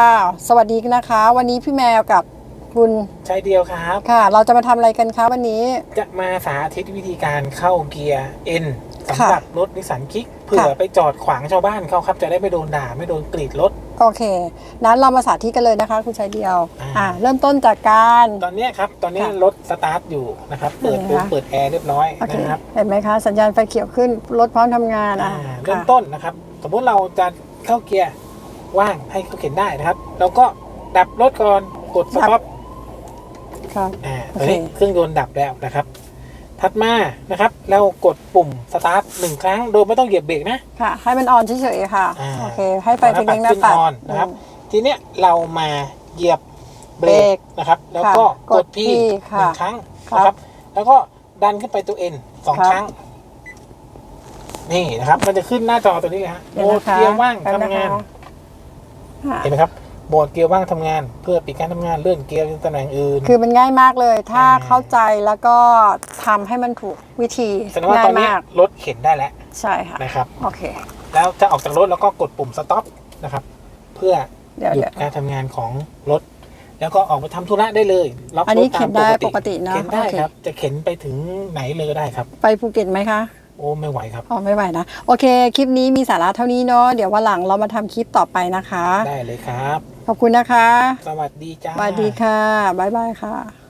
ค่ะสวัสดีนะคะ วันนี้พี่แมวกับคุณใช่เดียวครับ ค่ะ เราจะมาทำอะไรกันคะวันนี้ จะมาสาธิตวิธีการเข้าเกียร์ N ค่ะสำหรับรถนิสสันคิกเผื่อค่ะไปจอดขวางชาวบ้านเขาครับ จะได้ไม่โดนด่าไม่โดนกรีดรถ โอเค นั้นเรามาสาธิตกันเลยนะคะ คุณชายเดียว อ่าอ่าเริ่มต้นจากการ ตอนเนี้ยครับ ตอนเนี้ยค่ะรถสตาร์ทอยู่นะครับ เปิดเห็นไหมปุ๊บคะเปิดแอร์เรียบร้อยโอเคนะครับ เห็นไหมคะ สัญญาณไฟเขียวขึ้น รถพร้อมทำงาน อ่าอ่าเริ่มค่ะต้นนะครับ สมมุติเราจะเข้าเกียร์ ว่างให้เขาเข็นได้นะครับเราก็ดับรถก่อนกดสต็อปครับอ่าโอตอนเคนี้เครื่องยนต์ดับแล้วนะครับ ถัดมานะครับเรากดปุ่มสตาร์ทหนึ่งครั้งโดยไม่ต้องเหยียบเบรกนะค่ะ ให้มันออนเฉยๆค่ะอ่าโอเค ให้ไฟเล็กๆหน้าขึ้นปัดออนนะครับอืมทีเนี้ยเรามาเหยียบเบรเบรกกนะครับ แล้วก็ค่ะกกดดพี P หค่ะนึ่งครั้งครับนะครับ แล้วก็ดันขึ้นไปตัวเอ็นสองครับครั้ง นี่นะครับ มันจะขึ้นหน้าจอตัวนี้เลยฮะเดี๋ยวโหมนะดคะเกียร์ว่างแป๊บทำงานนะ คะค่ะ เห็นไหมครับโหมดเกียร์ว่างทำงาน เพื่อปิดการทำงานเลื่อนเกียร์เป็นตำแหน่งอื่น คือมันง่ายมากเลย ถ้าอ่า เข้าใจแล้วก็ทำให้มันถูกวิธีแสดงว่าง่าตอยนนี้มาก รถเข็นได้แล้วใช่ค่ะ นะครับ โอเค แล้วจะออกจากรถแล้วก็กดปุ่มสต็อปนะครับ เพื่อเดี๋ยวหยุดเดี๋ยวการทำงานของรถ แล้วก็ออกไปทำธุระได้เลยล็อกอันนี้รถตามเข็นได้ปกติเนอะเข็นได้โอเค ครับ จะเข็นไปถึงไหนเลยก็ได้ครับ ไปภูเก็ตไหมคะ โอ้ไม่ไหวครับ อ๋อไม่ไหวนะ โอเค คลิปนี้มีสาระเท่านี้เนาะเดี๋ยววันหลังเรามาทำคลิปต่อไปนะคะ ได้เลยครับ ขอบคุณนะคะ สวัสดีจ้า สวัสดีค่ะ บ๊ายบายค่ะ